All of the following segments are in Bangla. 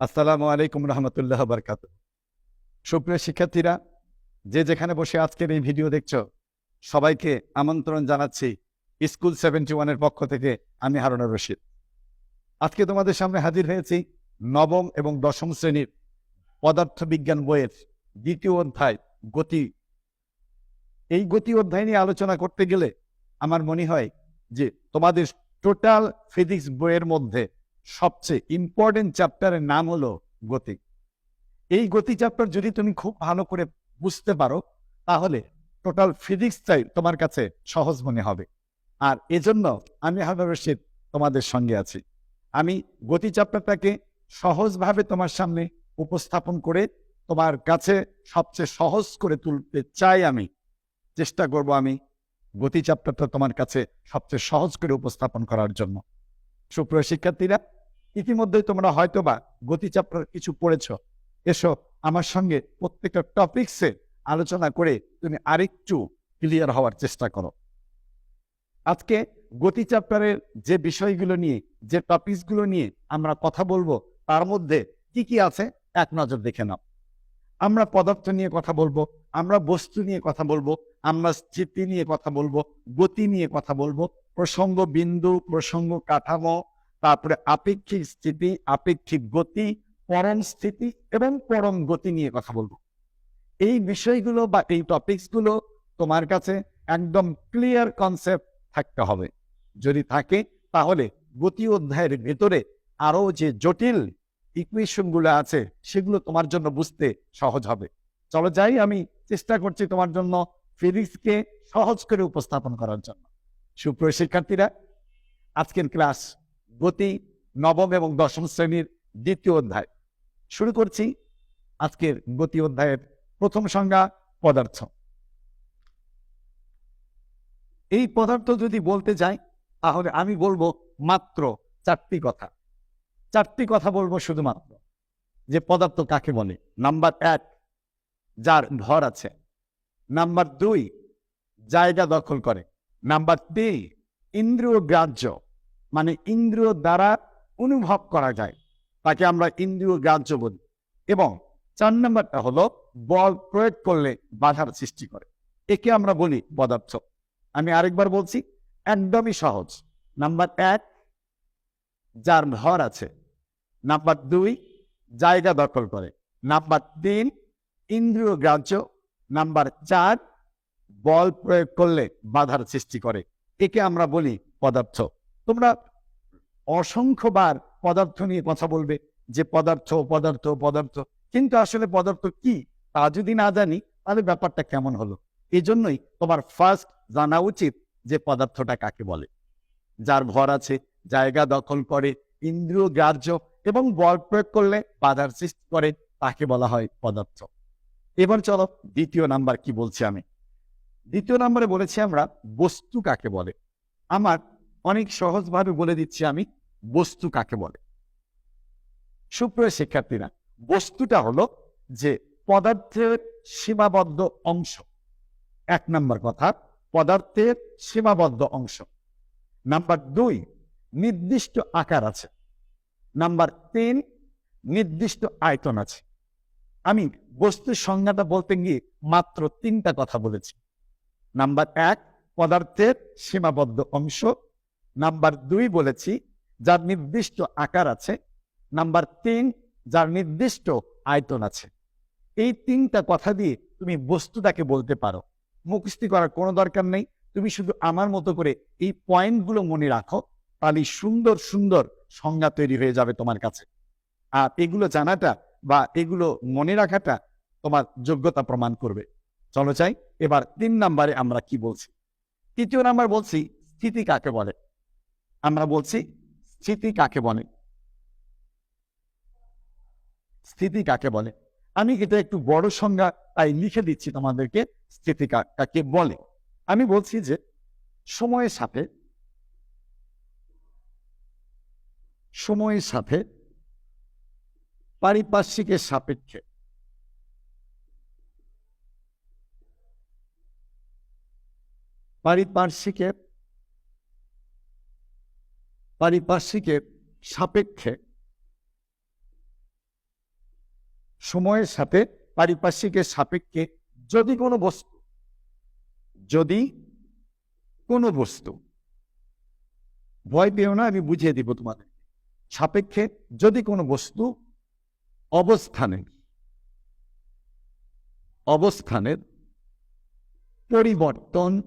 আসসালামু আলাইকুম রহমতুল্লাহ বরকাত সুপ্রিয় শিক্ষার্থীরা, যে যেখানে বসে আজকের এই ভিডিও দেখছ, সবাইকে আমন্ত্রণ জানাচ্ছি স্কুল সেভেন্টি ওয়ানের পক্ষ থেকে আমি হারুনুর রশিদ। আজকে তোমাদের সামনে হাজির হয়েছি নবম এবং দশম শ্রেণির পদার্থবিজ্ঞান বইয়ের দ্বিতীয় অধ্যায়, গতি। এই গতি অধ্যায় নিয়ে আলোচনা করতে গেলে আমার মনে হয় যে তোমাদের টোটাল ফিজিক্স বইয়ের মধ্যে সবচেয়ে ইম্পর্টেন্ট চ্যাপ্টারের নাম হলো গতি। এই গতি চ্যাপ্টার যদি তুমি খুব ভালো করে বুঝতে পারো, তাহলে টোটাল ফিজিক্সটাই তোমার কাছে সহজ মনে হবে। আর এজন্য আমি হাবিব রশিদ তোমাদের সঙ্গে আছি। আমি গতি চ্যাপ্টারটাকে সহজভাবে তোমার সামনে উপস্থাপন করে তোমার কাছে সবচেয়ে সহজ করে তুলতে চাই আমি, চেষ্টা করব আমি গতি চ্যাপ্টারটা তোমার কাছে সবচেয়ে সহজ করে উপস্থাপন করার জন্য। সুপ্রিয় শিক্ষার্থীরা ইতিমধ্যে তোমরা হয়তোবা গতি চ্যাপ্টার কিছু পড়েছ। এসো আমার সঙ্গে প্রত্যেকটা টপিকসে আলোচনা করে তুমি আরেকটু ক্লিয়ার হওয়ার চেষ্টা করো। আজকে গতি চ্যাপ্টারের যে বিষয়গুলো নিয়ে, যে টপিকসগুলো নিয়ে আমরা কথা বলব, তার মধ্যে কি কি আছে এক নজর দেখে নাও। আমরা পদার্থ নিয়ে কথা বলব, আমরা বস্তু নিয়ে কথা বলব, আমরা স্থিতি নিয়ে কথা বলব, গতি নিয়ে কথা বলব, প্রসঙ্গ বিন্দু, প্রসঙ্গ কাঠামো তারপরে আপেক্ষিক স্থিতি, আপেক্ষিক গতি, পরম স্থিতি এবং পরম গতি নিয়ে কথা বলব। এই বিষয়গুলো বা এই টপিকসগুলো তোমার কাছে একদম ক্লিয়ার কনসেপ্ট থাকতে হবে। যদি থাকে, তাহলে গতি অধ্যায়ের ভেতরে আরও যে জটিল ইকুয়েশনগুলো আছে, সেগুলো তোমার জন্য বুঝতে সহজ হবে। চলো যাই, আমি চেষ্টা করছি তোমার জন্য ফিজিক্সকে সহজ করে উপস্থাপন করার জন্য। সুপ্রিয় শিক্ষার্থীরা, আজকের ক্লাস গতি নবম এবং দশম শ্রেণির দ্বিতীয় অধ্যায়। শুরু করছি আজকের গতি অধ্যায়ের প্রথম সংজ্ঞা পদার্থ। এই পদার্থ যদি বলতে যাই, তাহলে আমি বলব মাত্র চারটি কথা। চারটি কথা বলব শুধুমাত্র। যে পদার্থ কাকে বলে? নাম্বার এক, যার ভর আছে। নাম্বার দুই, জায়গা দখল করে। নাম্বার তিন, ইন্দ্রিয় গ্রাহ্য। মানে ইন্দ্রিয় দ্বারা অনুভব করা যায়, তাকে আমরা ইন্দ্রিয় গ্রাহ্য বলি। এবং চার নম্বরটা হলো, বল প্রয়োগ করলে বাধার সৃষ্টি করে। একে আমরা বলি পদার্থ। আমি আরেকবার বলছি, একদমই সহজ। নাম্বার এক, যার ভর আছে। নাম্বার দুই, জায়গা দখল করে। নাম্বার তিন, ইন্দ্রিয় গ্রাহ্য। নাম্বার চার, বল প্রয়োগ করলে বাধার সৃষ্টি করে। একে আমরা বলি পদার্থ। তোমরা অসংখ্যবার পদার্থ নিয়ে কথা বলবে যে পদার্থ পদার্থ পদার্থ। কিন্তু আসলে পদার্থ কি, তা যদি না জানি, তাহলে ব্যাপারটা কেমন হলো? এই জন্যই তোমার ফার্স্ট জানা উচিত যে পদার্থটা কাকে বলে। যার ভর আছে, জায়গা দখল করে, ইন্দ্রিয় গ্রাহ্য এবং বল প্রয়োগ করলে বাধার সৃষ্টি করে, তাকে বলা হয় পদার্থ। এবার চলো দ্বিতীয় নাম্বার কি বলছি আমি? দ্বিতীয় নাম্বারে বলেছি আমরা, বস্তু কাকে বলে? আমার অনেক সহজভাবে বলে দিচ্ছি আমি, বস্তু কাকে বলে? সুপ্রিয় শিক্ষার্থীরা, বস্তুটা হলো যে পদার্থের সীমাবদ্ধ অংশ। এক নম্বর কথা, পদার্থের সীমাবদ্ধ অংশ। নাম্বার দুই, নির্দিষ্ট আকার আছে। নাম্বার তিন, নির্দিষ্ট আয়তন আছে। আমি বস্তুর সংজ্ঞাটা বলতে গিয়ে মাত্র তিনটা কথা বলেছি। নাম্বার এক, পদার্থের সীমাবদ্ধ অংশ। নাম্বার দুই বলেছি, যার নির্দিষ্ট আকার আছে। নাম্বার তিন, যার নির্দিষ্ট আয়তন আছে। এই তিনটা কথা দিয়ে তুমি বস্তুটাকে বলতে পারো। মুখস্থি করার কোনো দরকার নেই। তুমি শুধু আমার মতো করে এই পয়েন্টগুলো মনে রাখো তাহলে সুন্দর সুন্দর সংজ্ঞা তৈরি হয়ে যাবে তোমার কাছে। আর এগুলো জানাটা বা এগুলো মনে রাখাটা তোমার যোগ্যতা প্রমাণ করবে। চলো চাই এবার তিন নাম্বারে আমরা কি বলছি? তৃতীয় নাম্বার বলছি, স্থিতি কাকে বলে? আমরা বলছি স্থিতি কাকে বলে? স্থিতি কাকে বলে? আমি এটা একটু বড় সংজ্ঞা, তাই লিখে দিচ্ছি তোমাদেরকে স্থিতি কাকে বলে। আমি বলছি যে সময়ের সাথে সময়ের সাথে পারিপার্শ্বিকের সাপেক্ষে পারিপার্শ্বিকের পারিপার্শ্বিকের সাপেক্ষে সময়ের সাথে পারিপার্শ্বিকের সাপেক্ষে যদি কোনো বস্তু, যদি কোনো বস্তু, ভয় পেও না, আমি বুঝিয়ে দিব তোমাদের। সাপেক্ষে যদি কোনো বস্তু অবস্থানে অবস্থানের পরিবর্তন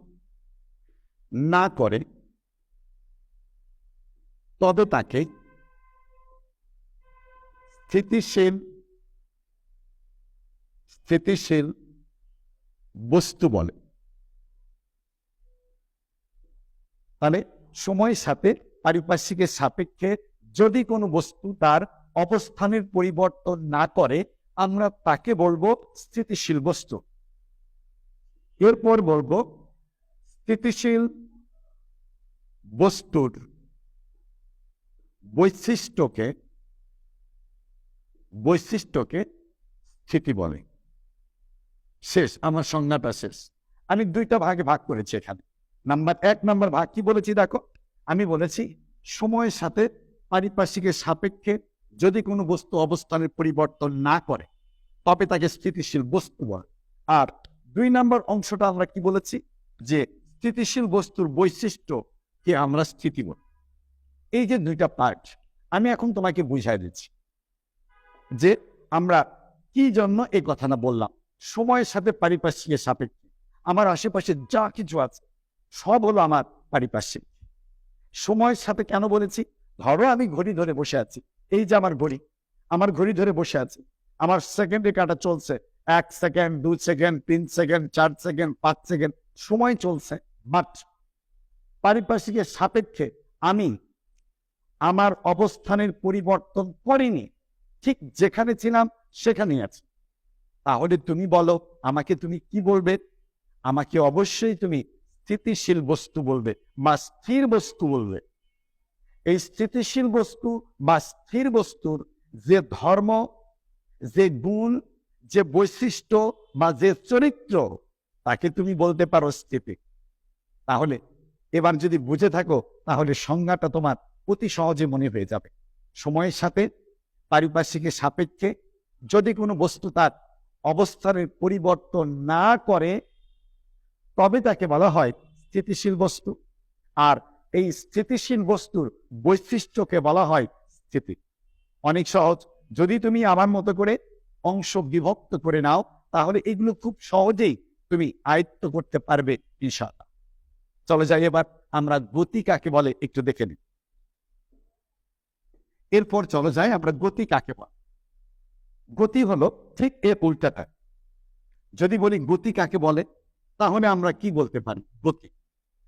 না করে তবে তাকে স্থিতিশীল স্থিতিশীল বস্তু বলে। তাহলে সময়ের সাথে, পারিপার্শ্বিকের সাপেক্ষে যদি কোনো বস্তু তার অবস্থানের পরিবর্তন না করে, আমরা তাকে বলব স্থিতিশীল বস্তু। এরপর বলব স্থিতিশীল বস্তুর বৈশিষ্ট্যকে বৈশিষ্ট্যকে স্থিতি বলে। শেষ, আমার সংজ্ঞাটা শেষ। আমি দুইটা ভাগে ভাগ করেছি এখানে। নাম্বার এক, নাম্বার ভাগ কি বলেছি দেখো? আমি বলেছি সময়ের সাথে পারিপার্শ্বিকের সাপেক্ষে যদি কোনো বস্তু অবস্থানের পরিবর্তন না করে, তবে তাকে স্থিতিশীল বস্তু বলে। আর দুই নাম্বার অংশটা আমরা কি বলেছি? যে স্থিতিশীল বস্তুর বৈশিষ্ট্যকে আমরা স্থিতি বলি। এই যে দুইটা পার্ট আমি এখন তোমাকে বুঝাই দিচ্ছি। যে আমরা কি জন্য এই কথাটা বললাম? সময়ের সাথে পারিপার্শ্বিকের সাপেক্ষে। আমার আশেপাশে যা কিছু আছে, সব হলো আমার পারিপার্শ্বিক। সময়ের সাথে কেন বলেছি? ধরো আমি ঘড়ি ধরে বসে আছি। এই যে আমার ঘড়ি আমার ঘড়ি ধরে বসে আছি। আমার সেকেন্ডে কাটা চলছে। এক সেকেন্ড দুই সেকেন্ড তিন সেকেন্ড চার সেকেন্ড পাঁচ সেকেন্ড সময় চলছে। বাট পারিপার্শ্বিকের সাপেক্ষে আমি আমার অবস্থানের পরিবর্তন করিনি। ঠিক যেখানে ছিলাম, সেখানেই আছি। তাহলে তুমি বলো, আমাকে তুমি কি বলবে? আমাকে অবশ্যই তুমি স্থিতিশীল বস্তু বলবে বা স্থির বস্তু বলবে। এই স্থিতিশীল বস্তু বা স্থির বস্তুর যে ধর্ম, যে গুণ, যে বৈশিষ্ট্য বা যে চরিত্র, তাকে তুমি বলতে পারো স্থিতি। তাহলে এবার যদি বুঝে থাকো, তাহলে সংজ্ঞাটা তোমার অতি সহজে মনে হয়ে যাবে। সময়ের সাথে, পারিপার্শ্বিকের সাপেক্ষে যদি কোনো বস্তু তার অবস্থানের পরিবর্তন না করে, তবে তাকে বলা হয় স্থিতিশীল বস্তু। আর এই স্থিতিশীল বস্তুর বৈশিষ্ট্যকে বলা হয় স্থিতি। অনেক সহজ। যদি তুমি আমার মতো করে অংশ বিভক্ত করে নাও, তাহলে এগুলো খুব সহজেই তুমি আয়ত্ত করতে পারবে ইনশাআল্লাহ। চলে যাই এবার, আমরা গতি কাকে বলে একটু দেখে নিই। এরপর চলে যাই আমরা গতি কাকে বলে? গতি হলো ঠিক এ উল্টাটা। যদি বলি গতি কাকে বলে, তাহলে আমরা কি বলতে পারি? গতি।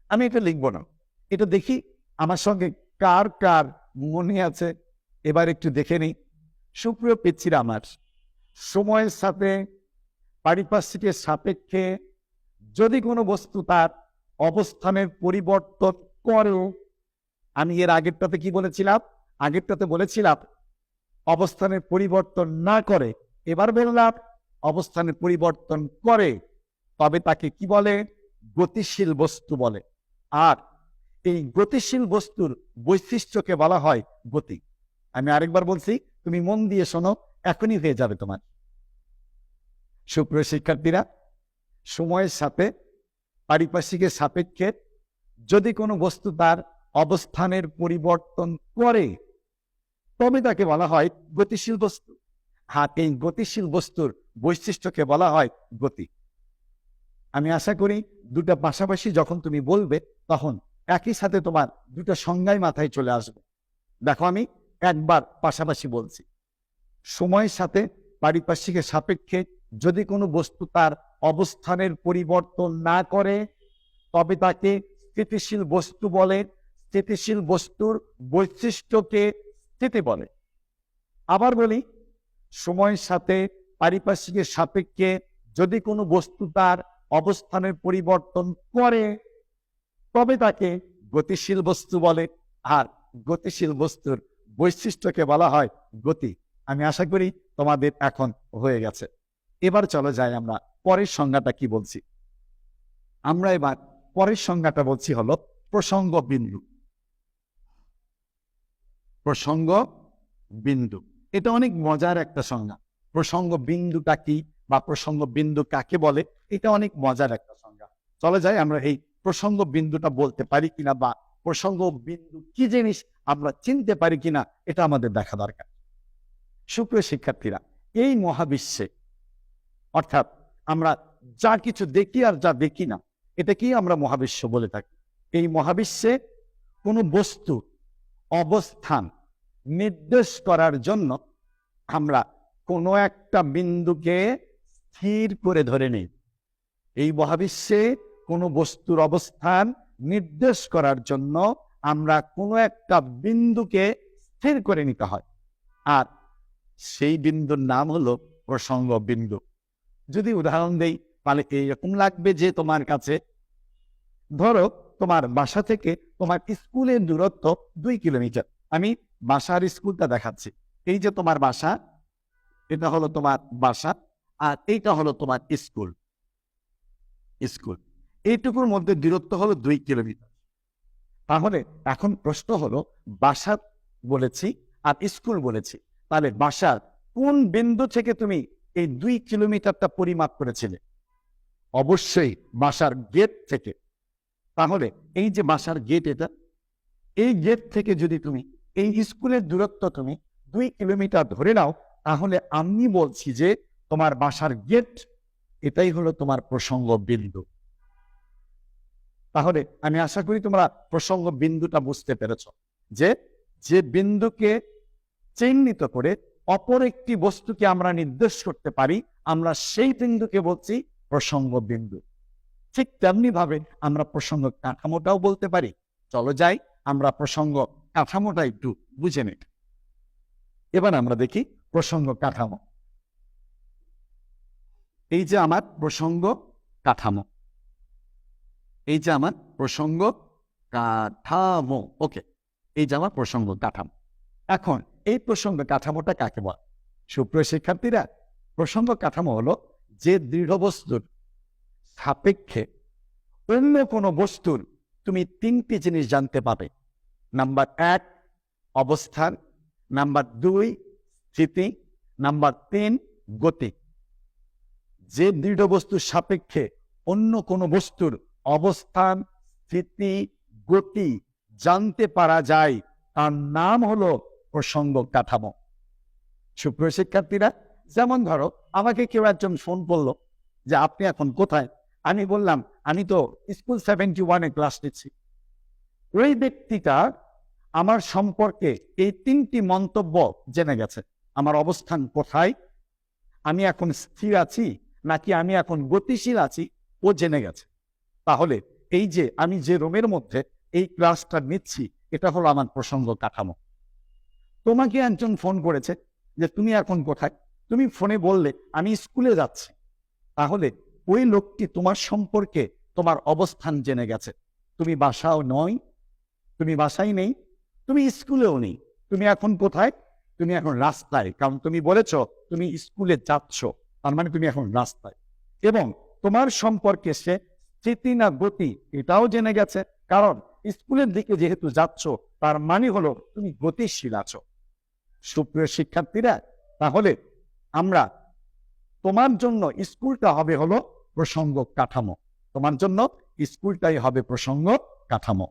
আমি এটা লিখব না। এটা দেখি আমার সঙ্গে কার কার মনে আছে? এবার একটু দেখে নিই। সুপ্রিয় পেছিরা আমার সময়ের সাথে পারিপার্শ্বিকের সাপেক্ষে যদি কোনো বস্তু তার অবস্থানের পরিবর্তন করে আমি এর আগেরটাতে কি বলেছিলাম? আগেরটাতে বলেছিলাম, অবস্থানের পরিবর্তন না করে, এবার বললাম, অবস্থানের পরিবর্তন করে, তবে তাকে কি বলে? গতিশীল বস্তু বলে। আর এই গতিশীল বস্তুর বৈশিষ্ট্যকে বলা হয় গতি। আমি আরেকবার বলছি, তুমি মন দিয়ে শোনো, এখনই হয়ে যাবে তোমার। সুপ্রিয় শিক্ষার্থীরা, সময়ের সাথে, পারিপার্শ্বিকের সাপেক্ষে, যদি কোনো বস্তু তার অবস্থানের পরিবর্তন করে। তবে তাকে বলা হয় গতিশীল বস্তু। হ্যাঁ এই গতিশীল বস্তুর বৈশিষ্ট্যকে বলা হয় গতি। আমি আশা করি দুটা পাশাপাশি যখন তুমি বলবে, তখন একই সাথে তোমার দুটো সংজ্ঞায় মাথায় চলে আসবে। দেখো আমি একবার পাশাপাশি বলছি। সময়ের সাথে পারিপার্শ্বিকের সাপেক্ষে যদি কোনো বস্তু তার অবস্থানের পরিবর্তন না করে, তবে তাকে স্থিতিশীল বস্তু বলে স্থিতিশীল বস্তুর বৈশিষ্ট্যকে স্থিতি বলে। আবার বলি, সময়ের সাথে পারিপার্শ্বিকের সাপেক্ষে যদি কোনো বস্তু তার অবস্থানের পরিবর্তন করে, তবে তাকে গতিশীল বস্তু বলে। আর গতিশীল বস্তুর বৈশিষ্ট্যকে বলা হয় গতি। আমি আশা করি তোমাদের এখন হয়ে গেছে। এবার চলে যাই আমরা পরের সংজ্ঞাটা কি বলছি। আমরা এবার পরের সংজ্ঞাটা বলছি হলো প্রসঙ্গ বিন্দু প্রসঙ্গ বিন্দু। এটা অনেক মজার একটা সংজ্ঞা। প্রসঙ্গ বিন্দুটা কি বা প্রসঙ্গ বিন্দু কাকে বলে? এটা অনেক মজার একটা সংজ্ঞা। চলে যায় আমরা এই প্রসঙ্গ বিন্দুটা বলতে পারি কিনা বা প্রসঙ্গ বিন্দু কি জিনিস আমরা চিনতে পারি কিনা, এটা আমাদের দেখা দরকার। সুপ্রিয় শিক্ষার্থীরা, এই মহাবিশ্বে অর্থাৎ আমরা যা কিছু দেখি আর যা দেখি না, এটাকেই আমরা মহাবিশ্ব বলে থাকি। এই মহাবিশ্বে কোনো বস্তু অবস্থান নির্দেশ করার জন্য আমরা কোনো একটা বিন্দুকে স্থির করে ধরে নেই। এই মহাবিশ্বে কোনো বস্তুর অবস্থান নির্দেশ করার জন্য আমরা কোনো একটা বিন্দুকে স্থির করে নিতে হয়। আর সেই বিন্দুর নাম হলো প্রসঙ্গ বিন্দু। যদি উদাহরণ দেই, তাহলে এইরকম লাগবে যে তোমার কাছে ধরো তোমার বাসা থেকে তোমার স্কুলের দূরত্ব দুই কিলোমিটার। আমি বাসার স্কুলটা দেখাচ্ছি। এই যে তোমার বাসা, এটা হলো তোমার বাসা আর এইটা হলো তোমার স্কুল। স্কুল। এইটুকুর মধ্যে দূরত্ব হলো দুই কিলোমিটার। তাহলে এখন প্রশ্ন হলো, বাসা বলেছি আর স্কুল বলেছি, তাহলে বাসার কোন বিন্দু থেকে তুমি এই দুই কিলোমিটারটা পরিমাপ করেছিলে? অবশ্যই বাসার গেট থেকে। তাহলে এই যে বাসার গেট এটা, এই গেট থেকে যদি তুমি, এই স্কুলের দূরত্ব তুমি দুই কিলোমিটার ধরে নাও, তাহলে আমি বলছি যে তোমার বাসার গেট এটাই হলো তোমার প্রসঙ্গ বিন্দু। তাহলে আমি আশা করি তোমরা প্রসঙ্গ বিন্দুটা বুঝতে পেরেছ যে যে বিন্দুকে চিহ্নিত করে অপর একটি বস্তুকে আমরা নির্দেশ করতে পারি, আমরা সেই বিন্দুকে বলছি প্রসঙ্গ বিন্দু। ঠিক তেমনি ভাবে আমরা প্রসঙ্গ কাঠামোটাও বলতে পারি। চলো যাই, আমরা প্রসঙ্গ কাঠামোটা একটু বুঝে নিই। এবার আমরা দেখি প্রসঙ্গ কাঠামো। এই যে আমার প্রসঙ্গ কাঠামো। এই যে আমার প্রসঙ্গ কাঠামো। ওকে, এই যে আমার প্রসঙ্গ কাঠামো। এখন এই প্রসঙ্গ কাঠামোটা কাকে বল? সুপ্রিয় শিক্ষার্থীরা, প্রসঙ্গ কাঠামো হলো যে দৃঢ় বস্তুর সাপেক্ষে অন্য কোনো বস্তুর তুমি তিনটি জিনিস জানতে পাবে। নাম্বার এক, অবস্থান। নাম্বার দুই, স্থিতি। নাম্বার তিন, গতি। যে দৃঢ় বস্তুর সাপেক্ষে অন্য কোনো বস্তুর অবস্থান, স্থিতি, গতি জানতে পারা যায়, তার নাম হলো প্রসঙ্গ কাঠামো। সুপ্রিয় শিক্ষার্থীরা, যেমন ধরো, আমাকে কেউ একজন ফোন করল যে, আপনি এখন কোথায়? আমি বললাম, আমি তো স্কুল সেভেন্টি ওয়ানে ক্লাস নিচ্ছি। ওই ব্যক্তিটা আমার সম্পর্কে এই তিনটি মন্তব্য জেনে গেছে। আমার অবস্থান কোথায়? আমি এখন স্থির আছি নাকি আমি এখন গতিশীল আছি? ও জেনে গেছে। তাহলে এই যে আমি যে রুমের মধ্যে এই ক্লাসটা নিচ্ছি, এটা হলো আমার প্রসঙ্গ কাঠামো। তোমাকে একজন ফোন করেছে যে, তুমি এখন কোথায়? তুমি ফোনে বললে, আমি স্কুলে যাচ্ছি। তাহলে ওই লোকটি তোমার সম্পর্কে তোমার অবস্থান জেনে গেছে। তুমি বাসাও নয়, তুমি বাসায় নেই, তুমি স্কুলেও নেই। তুমি এখন কোথায়? তুমি এখন রাস্তায়, কারণ তুমি বলেছ তুমি স্কুলে যাচ্ছ, তার মানে তুমি এখন রাস্তায়। এবং তোমার সম্পর্কে সে স্থিতি না গতি এটাও জেনে গেছে, কারণ স্কুলের দিকে যেহেতু যাচ্ছ, তার মানে হলো তুমি গতিশীল আছো। সুপ্রিয় শিক্ষার্থীরা, তাহলে আমরা তোমার জন্য স্কুলটা হবে হলো প্রসঙ্গ কাঠামো। তোমার জন্য স্কুলটাই হবে প্রসঙ্গ কাঠামো।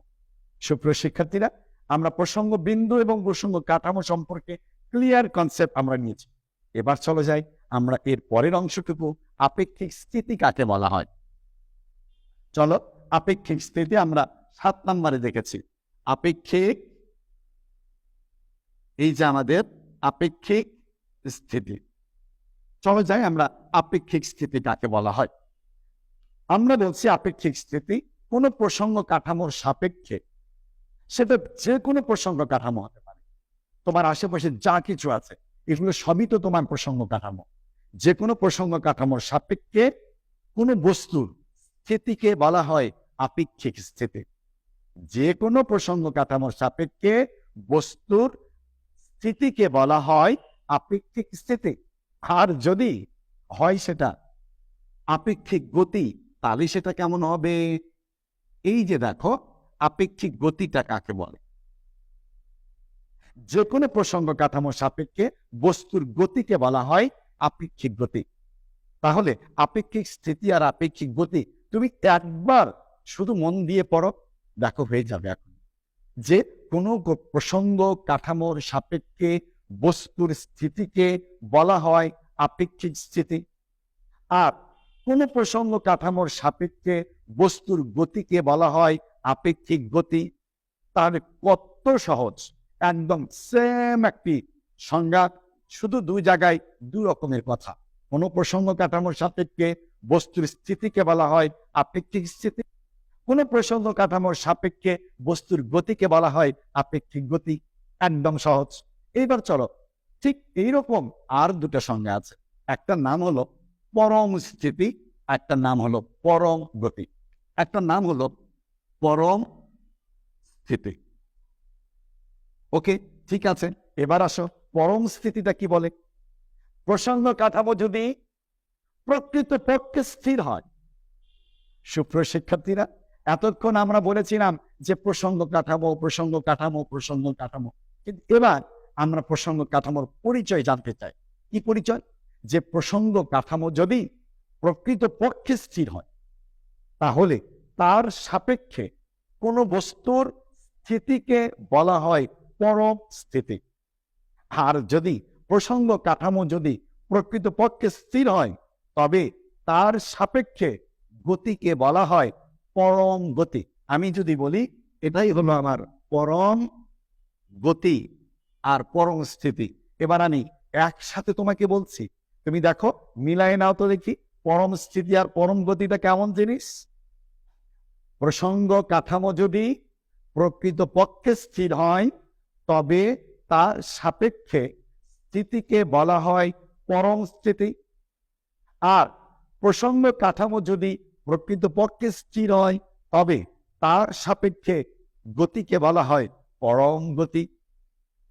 সুপ্রিয় শিক্ষার্থীরা, আমরা প্রসঙ্গ বিন্দু এবং প্রসঙ্গ কাঠামো সম্পর্কে ক্লিয়ার কনসেপ্ট আমরা নিয়েছি। এবার চলে যাই, আমরা এর পরের অংশটুকু আপেক্ষিক স্থিতি কাকে বলা হয়? চলো, আপেক্ষিক স্থিতি আমরা সাত নম্বরে দেখেছি। আপেক্ষিক, এই যে আমাদের আপেক্ষিক স্থিতি। যাই আমরা আপেক্ষিক স্থিতি কাকে বলা হয়। আমরা বলছি আপেক্ষিক স্থিতি কোনো প্রসঙ্গ কাঠামোর সাপেক্ষে। সেটা যে কোনো প্রসঙ্গ কাঠামো হতে পারে। তোমার আশেপাশে যা কিছু আছে, এগুলো সবই তো তোমার প্রসঙ্গ কাঠামো। যে কোনো প্রসঙ্গ কাঠামোর সাপেক্ষে কোনো বস্তুর স্থিতিকে বলা হয় আপেক্ষিক স্থিতি। যে কোনো প্রসঙ্গ কাঠামোর সাপেক্ষে বস্তুর স্থিতিকে বলা হয় আপেক্ষিক স্থিতি। আর যদি হয় সেটা, আপেক্ষিক গতি, তাহলে সেটা কেমন হবে? এই যে দেখো, আপেক্ষিক গতিটা কাকে বলে? যে কোনো প্রসঙ্গ কাঠামো সাপেক্ষে বস্তুর গতিকে বলা হয় আপেক্ষিক গতি। তাহলে আপেক্ষিক স্থিতি আর আপেক্ষিক গতি, তুমি একবার শুধু মন দিয়ে পড়ো, দেখো হয়ে যাবে এখন। যে কোনো প্রসঙ্গ কাঠামোর সাপেক্ষে বস্তুর স্থিতিকে বলা হয় আপেক্ষিক স্থিতি। আর কোন প্রসঙ্গ কাঠামোর সাপেক্ষে বস্তুর গতিকে বলা হয় আপেক্ষিক গতি। তার কত সহজ, একদম সেম একটি সংজ্ঞা, শুধু দুই জায়গায় দু রকমের কথা। কোন প্রসঙ্গ কাঠামোর সাপেক্ষে বস্তুর স্থিতিকে বলা হয় আপেক্ষিক স্থিতি। কোন প্রসঙ্গ কাঠামোর সাপেক্ষে বস্তুর গতিকে বলা হয় আপেক্ষিক গতি। একদম সহজ। এইবার চলো, ঠিক এইরকম আর দুটো সংজ্ঞা আছে। একটা নাম হলো পরম স্থিতি, একটা নাম হলো পরম গতি। একটা নাম হলো পরম স্থিতি। ওকে, ঠিক আছে, এবার আসো। পরম স্থিতিটা কি বলে? প্রসঙ্গ কাঠামো যদি প্রকৃত পক্ষে স্থির হয়, সুপ্রিয় শিক্ষার্থীরা, এতক্ষণ আমরা বলেছিলাম যে প্রসঙ্গ কাঠামো প্রসঙ্গ কাঠামো প্রসঙ্গ কাঠামো। কিন্তু এবার আমরা প্রসঙ্গ কাঠামোর পরিচয় জানতে চাই। কি পরিচয়? যে প্রসঙ্গ কাঠামো যদি প্রকৃত পক্ষে স্থির হয়, তাহলে তার সাপেক্ষে কোনো বস্তুর স্থিতিকে বলা হয় পরম স্থিতি। আর যদি প্রসঙ্গ কাঠামো যদি প্রকৃত পক্ষে স্থির হয়, তবে তার সাপেক্ষে গতিকে বলা হয় পরম গতি। আমি যদি বলি, এটাই হলো আমার পরম গতি। আর পরম স্থিতি। এবার আমি একসাথে তোমাকে বলছি, তুমি দেখো মিলাই নাও তো দেখি, পরম স্থিতি আর পরম গতিটা কেমন জিনিস? প্রসঙ্গ কাঠামো যদি প্রকৃত পক্ষে স্থির হয়, তবে তার সাপেক্ষে স্থিতিকে বলা হয় পরম স্থিতি। আর প্রসঙ্গ কাঠামো যদি প্রকৃত পক্ষে স্থির হয়, তবে তার সাপেক্ষে গতিকে বলা হয় পরম গতি।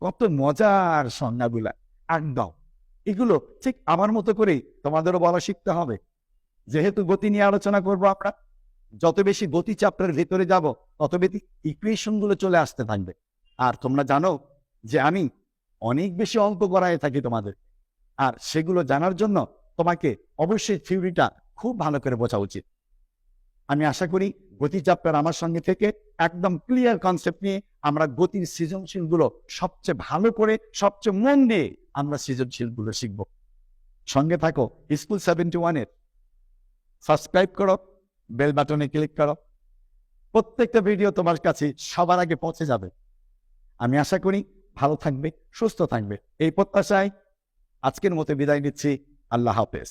কত মজার সংজ্ঞাগুলা একদম। এগুলো ঠিক আমার মতো করে তোমাদেরও বলা শিখতে হবে। যেহেতু গতি নিয়ে আলোচনা করব আমরা, যত বেশি গতি চ্যাপ্টারের ভেতরে যাব, তত বেশি ইকুয়েশনগুলো চলে আসতে থাকবে। আর তোমরা জানো যে আমি অনেক বেশি অঙ্ক করায় থাকি তোমাদের। আর সেগুলো জানার জন্য তোমাকে অবশ্যই থিওরিটা খুব ভালো করে বোঝা উচিত। আমি আশা করি গতি চ্যাপ্টার আমার সঙ্গে থেকে একদম ক্লিয়ার কনসেপ্ট নিয়ে আমরা গতির সৃজনশীলগুলো সবচেয়ে ভালো করে, সবচেয়ে মন দিয়ে আমরা সৃজনশীলগুলো শিখব। সঙ্গে থাকো স্কুল সেভেন্টি ওয়ানের সাবস্ক্রাইব করো বেল বাটনে ক্লিক করো। প্রত্যেকটা ভিডিও তোমার কাছে সবার আগে পৌঁছে যাবে। আমি আশা করি ভালো থাকবে, সুস্থ থাকবে। এই প্রত্যাশায় আজকের মতো বিদায় নিচ্ছি। আল্লাহ হাফেজ।